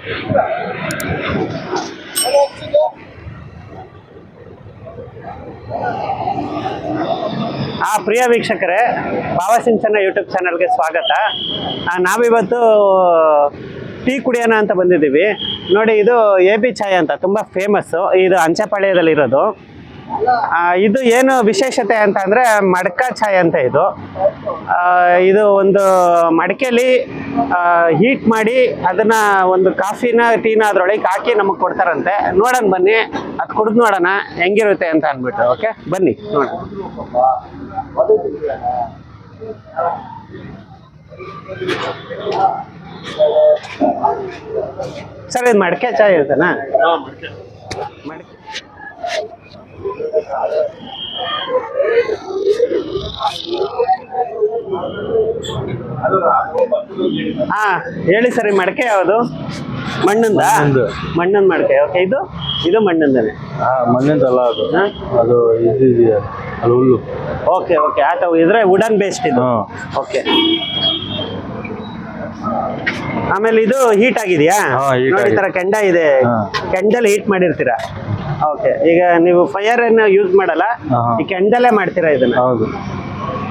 ಆ ಪ್ರಿಯ ವೀಕ್ಷಕರೇ ಭಾವಸಿಂಚನ ಯೂಟ್ಯೂಬ್ ಚಾನಲ್ಗೆ ಸ್ವಾಗತ. ನಾವಿವತ್ತು ಟೀ ಕುಡಿಯೋಣ ಅಂತ ಬಂದಿದ್ದೀವಿ. ನೋಡಿ, ಇದು ಎ ಬಿ ಚಾಯ್ ಅಂತ, ತುಂಬ ಫೇಮಸ್ಸು ಇದು ಅಂಚೆಪಾಳ್ಯದಲ್ಲಿರೋದು ಇದು ಏನು ವಿಶೇಷತೆ ಅಂತ ಅಂದರೆ ಮಡ್ಕ ಚಾಯ್ ಅಂತ ಇದು. ಆ, ಇದು ಒಂದು ಮಡಿಕೆಲಿ ಹೀಟ್ ಮಾಡಿ ಅದನ್ನ ಒಂದು ಕಾಫಿನ ಟೀನ ಅದರೊಳಗೆ ಹಾಕಿ ನಮಗೆ ಕೊಡ್ತಾರಂತೆ. ನೋಡೋಣ ಬನ್ನಿ. ಅದು ಕುಡಿದು ನೋಡೋಣ ಹೆಂಗಿರುತ್ತೆ ಅಂತ ಅಂದ್ಬಿಟ್ಟು ಓಕೆ ಬನ್ನಿ ನೋಡೋಣ. ಸರ್ ಇದು ಮಡಿಕೆ ಚಾಯ್ ಇರ್ತನಾ ಮಡಿಕೆ. ಹಾ ಹೇಳಿ ಸರಿ ಮಡಕೆ ಯಾವುದು? ಮಣ್ಣಿಂದ? ಮಣ್ಣಿಂದು. ಮಣ್ಣಿನ ಮಡಕೆ ಓಕೆ ಇದು? ಇದು ಮಣ್ಣಿಂದನೇ. ಹಾ ಮಣ್ಣಿಂದಲ್ಲ ಅದು. ಹಾ? ಅದು ಇದು ಇದೆಯಾ? ಅದು ಹುಲ್ಲು. ಓಕೆ ಓಕೆ ಆತ ಇದ್ರೆ ವುಡನ್ ಬೇಸ್ಟ್ ಇದು. ಹಾ. ಓಕೆ ಆಮೇಲೆ ಇದು ಹೀಟ್ ಆಗಿದೆಯಾ? ಹಾ, heat ನೋಡಿ ಈ ತರ ಆಗಿದೆ. ಕೆಂಡ ಇದೆ. ಹಾ. ಕೆಂಡಲ್ಲಿ ಹೀಟ್ ಮಾಡಿರ್ತೀರಾ? ಓಕೆ ಈಗ ನೀವು ಫೈರ್ ಅನ್ನು ಯೂಸ್ ಮಾಡಲ್ಲ. ಈ ಕೆಂಡಲ್ಲೇ ಮಾಡ್ತೀರಾ ಇದನ್ನ? ಹೌದು.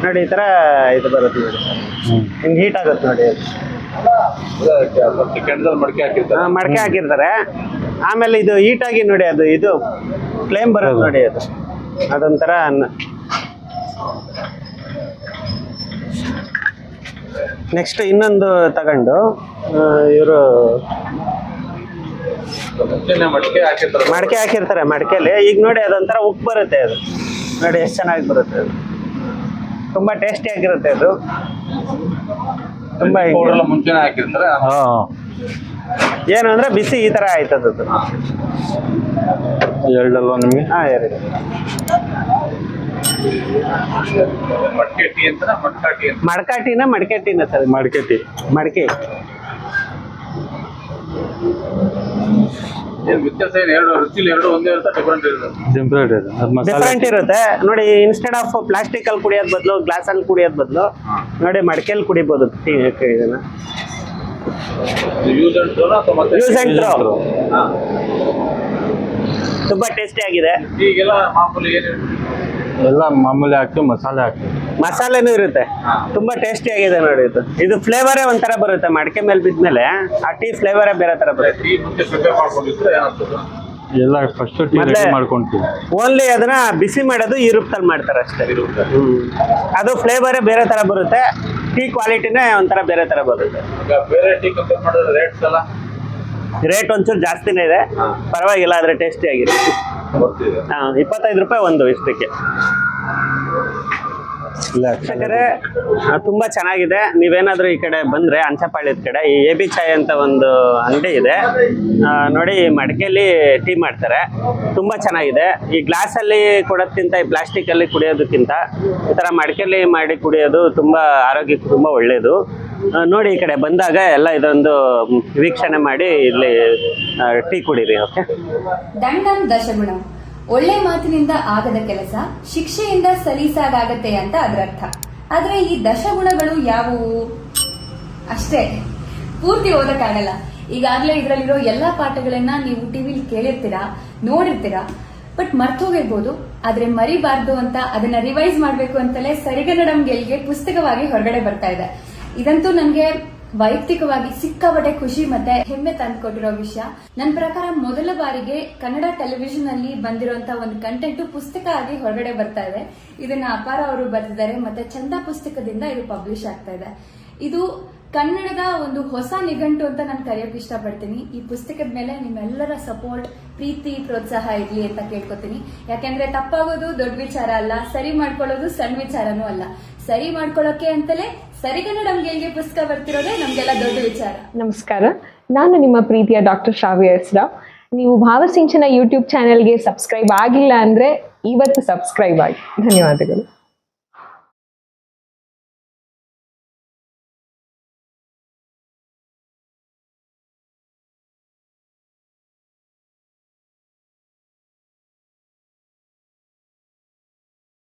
ನೋಡಿ ಈ ತರ ಇದು ಬರುತ್ತೆ ನೋಡಿ. ಹಿಂಗ್ ಹೀಟ್ ಆಗುತ್ತೆ ನೋಡಿ. ಮಡಿಕೆ ಆ, ಮಡಕೆ ಹಾಕಿರ್ತಾರೆ. ಆಮೇಲೆ ಇದು ಹೀಟ್ ಆಗಿ ನೋಡಿ ಅದು ಇದು ಫ್ಲೇಮ್ ಬರುತ್ತೆ ನೋಡಿ ಅದು. ಅದೊಂಥರ ನೆಕ್ಸ್ಟ್ ಇನ್ನೊಂದು ತಗೊಂಡು ಇವರು ಮಡಿಕೆ ಹಾಕಿರ್ತಾರೆ ಮಡಕೆ ಹಾಕಿರ್ತಾರೆ ಮಡಕೆಲಿ. ಈಗ ನೋಡಿ ಅದೊಂಥರ ಉಪ್ಪು ಬರುತ್ತೆ ಅದು. ನೋಡಿ ಎಷ್ಟು ಚೆನ್ನಾಗಿ ಬರುತ್ತೆ ಅದು. ತುಂಬಾ ಟೇಸ್ಟಿ ಆಗಿರುತ್ತೆ ಅದು. ತುಂಬಾ ಮುಂಚೆನೆ ಹಾಕಿರ್ತಾರೆ. ಏನು ಅಂದ್ರೆ ಬಿಸಿ ಈ ತರ ಆಯ್ತದ ಎರಡಲ್ವಾ ನಿಮಗೆ? ಹಾ ಎರಡು. ಮಡಿಕೆ ಟೀ ಅಂತ ಮಡ್ಕಾ ಟೀ ಅಂತ ಮಡ್ಕ ಟೀನ ಮಡಿಕೆ ಟೀನ ಸರ್? ಮಡಿಕೆ ಟೀ. ಮಡಿಕೆ. ವ್ಯತ್ಯಾಸ ಏನು? ಎರಡು ರುಚಿಲಿ ಎರಡು ಒಂದೇ ಇರುತ್ತೆ ಡಿಫ್ರೆಂಟ್ ಇರುತ್ತೆ. ಡಿಫ್ರೆಂಟ್ ಇದೆ. ಅದು ಮಸಾಲೆ. ಡಿಫ್ರೆಂಟ್ ಇರುತ್ತೆ. ನೋಡಿ ಇನ್ಸ್ಟೆಡ್ ಆಫ್ ಪ್ಲಾಸ್ಟಿಕ್ ಅಲ್ಲಿ ಕುಡಿಯೋದ್ ಬದಲು ಗ್ಲಾಸ್ ಅಲ್ಲಿ ಕುಡಿಯೋದ್ ಬದಲು ನೋಡಿ ಮಡಿಕೆಯಲ್ಲಿ ಕುಡಿಬಹುದು ಟೀ ಇದನ್ನ. ಯೂಸ್ ಅಂಡ್ ಅಥವಾ ಮತ್ತೆ? ಹಾ. ತುಂಬಾ ಟೇಸ್ಟಿ ಆಗಿದೆ. ಈಗೆಲ್ಲ ಮಾಮೂಲಿ ಏನು ಎಲ್ಲ ಮಾಮೂಲಿ ಹಾಕಿ ಮಸಾಲೆ ಹಾಕಿ. ಮಸಾಲೆನೂ ಇರುತ್ತೆ. ತುಂಬಾ ಟೇಸ್ಟಿ ಆಗಿದೆ ನೋಡಿ ಇದು. ಇದು ಫ್ಲೇವರೇ ಒಂಥರ ಬರುತ್ತೆ ಮಡಕೆ ಮೇಲೆ ಬಿದ್ಮೇಲೆ ಆ ಟೀ ಫ್ಲೇವರೇ ಬೇರೆ ತರ ಬರುತ್ತೆ. ಎಲ್ಲ ಫಸ್ಟ್ ಟೀ ರೆಡಿ ಮಾಡ್ಕೊಂತೀವಿ. ಓನ್ಲಿ ಅದನ್ನ ಬಿಸಿ ಮಾಡೋದು ಈ ರೂಪದಲ್ಲಿ ಮಾಡ್ತಾರೆ ಅಷ್ಟೇ. ಅದು ಫ್ಲೇವರೇ ಬೇರೆ ತರ ಬರುತ್ತೆ. ಟೀ ಕ್ವಾಲಿಟಿನೇ ಒಂಥರ ಬೇರೆ ತರ ಬರುತ್ತೆ. ಬೇರೆ ಟೀ ಕಂಪೇರ್ ಮಾಡಿದ್ರೆ ರೇಟ್ಸ್ ಎಲ್ಲ ರೇಟ್ ಒಂಚೂರು ಜಾಸ್ತಿನೇ ಇದೆ. ಪರವಾಗಿಲ್ಲ ಆದ್ರೆ ಟೇಸ್ಟಿ ಆಗಿದೆ. ಹಾ, ಇಪ್ಪತ್ತೈದು ರೂಪಾಯಿ ಒಂದು ಇಷ್ಟಕ್ಕೆ. ಯಾಕಂದ್ರೆ ತುಂಬಾ ಚೆನ್ನಾಗಿದೆ. ನೀವೇನಾದ್ರೂ ಈ ಕಡೆ ಬಂದ್ರೆ ಅಂಚಪಾಳ್ಯದ ಕಡೆ ಈ ಎ ಬಿ ಚಾಯ್ ಅಂತ ಒಂದು ಅಂಗಡಿ ಇದೆ. ನೋಡಿ ಈ ಮಡಿಕೆಯಲ್ಲಿ ಟೀ ಮಾಡ್ತಾರೆ. ತುಂಬಾ ಚೆನ್ನಾಗಿದೆ. ಈ ಗ್ಲಾಸ್ ಅಲ್ಲಿ ಕೊಡೋದ್ಕಿಂತ ಈ ಪ್ಲಾಸ್ಟಿಕ್ ಅಲ್ಲಿ ಕುಡಿಯೋದಕ್ಕಿಂತ ಈ ತರ ಮಡಿಕೆಯಲ್ಲಿ ಮಾಡಿ ಕುಡಿಯೋದು ತುಂಬಾ ಆರೋಗ್ಯಕ್ಕೆ ತುಂಬಾ ಒಳ್ಳೆಯದು ಆ, ನೋಡಿ ಈ ಕಡೆ ಬಂದಾಗ ಎಲ್ಲ ಇದೊಂದು ವೀಕ್ಷಣೆ ಮಾಡಿ ಇಲ್ಲಿ ಟೀ ಕುಡಿರಿ ಓಕೆ ದಂಡಂ ದಶಗುಣ ಒಳ್ಳೆ ಮಾತಿನಿಂದ ಆಗದ ಕೆಲಸ, ಶಿಕ್ಷೆಯಿಂದ ಸಲೀಸಾಗತ್ತೆ ಅಂತ ಅದರರ್ಥ ಆದ್ರೆ ಈ ದಶಗುಣಗಳು ಯಾವುವು? ಅಷ್ಟೇ, ಪೂರ್ತಿ ಓದಕ್ಕಾಗಲ್ಲ. ಈಗಾಗಲೇ ಇದರಲ್ಲಿರೋ ಎಲ್ಲಾ ಪಾಠಗಳನ್ನ ನೀವು ಟಿವಿಲಿ ಕೇಳಿರ್ತೀರಾ, ನೋಡಿರ್ತೀರಾ? ಬಟ್ ಮರ್ತೋಗಿರ್ಬೋದು ಆದ್ರೆ ಮರಿಬಾರ್ದು ಅಂತ ಅದನ್ನ ರಿವೈಸ್ ಮಾಡಬೇಕು ಅಂತಲೇ ಸರಿಗನ್ನಡಂ ಗೆಲ್ಗೆ ಪುಸ್ತಕವಾಗಿ ಹೊರಗಡೆ ಬರ್ತಾ ಇದೆ. ಇದಂತೂ ನನಗೆ ವೈಯಕ್ತಿಕವಾಗಿ ಸಿಕ್ಕಾಪಟ್ಟೆ ಖುಷಿ ಮತ್ತೆ ಹೆಮ್ಮೆ ತಂದುಕೊಟ್ಟಿರೋ ವಿಷಯ. ನನ್ನ ಪ್ರಕಾರ ಮೊದಲ ಬಾರಿಗೆ ಕನ್ನಡ ಟೆಲಿವಿಷನ್ ಅಲ್ಲಿ ಬಂದಿರುವಂತಹ ಒಂದು ಕಂಟೆಂಟ್ ಪುಸ್ತಕ ಆಗಿ ಹೊರಗಡೆ ಬರ್ತಾ ಇದೆ. ಇದನ್ನ ಅಪಾರ ಅವರು ಬರೆದಿದ್ದಾರೆ ಮತ್ತೆ ಚಂದ ಪುಸ್ತಕದಿಂದ ಇದು ಪಬ್ಲಿಷ್ ಆಗ್ತಾ ಇದೆ. ಇದು ಕನ್ನಡದ ಒಂದು ಹೊಸ ನಿಘಂಟು ಅಂತ ನಾನು ಕರೆಯೋಕೆ ಇಷ್ಟಪಡ್ತೀನಿ. ಈ ಪುಸ್ತಕದ ಮೇಲೆ ನಿಮ್ಮೆಲ್ಲರ ಸಪೋರ್ಟ್ ಪ್ರೀತಿ, ಪ್ರೋತ್ಸಾಹ ಇರಲಿ ಅಂತ ಕೇಳ್ಕೊತೀನಿ. ಯಾಕೆಂದ್ರೆ ತಪ್ಪಾಗೋದು ದೊಡ್ಡ ವಿಚಾರ ಅಲ್ಲ, ಸರಿ ಮಾಡ್ಕೊಳ್ಳೋದು ಸಣ್ಣ ವಿಚಾರನೂ ಅಲ್ಲ. ಸರಿ ಮಾಡ್ಕೊಳ್ಳೋಕೆ ಅಂತಲೇ ಸರಿಗನ್ನಡಂ ಗೆಲ್ಗೆ ಪುಸ್ತಕ ಬರ್ತಿರೋದೇ ನಮ್ಗೆಲ್ಲ ದೊಡ್ಡ ವಿಚಾರ. ನಮಸ್ಕಾರ. ನಾನು ನಿಮ್ಮ ಪ್ರೀತಿಯ ಡಾಕ್ಟರ್ ಶ್ರಾವ್ಯ ಹೆಸರಾವ್ ನೀವು ಭಾವಸಿಂಚನ ಯೂಟ್ಯೂಬ್ ಚಾನೆಲ್ಗೆ ಸಬ್ಸ್ಕ್ರೈಬ್ ಆಗಿಲ್ಲ ಅಂದ್ರೆ ಇವತ್ತು ಸಬ್ಸ್ಕ್ರೈಬ್ ಆಗಿ. ಧನ್ಯವಾದಗಳು.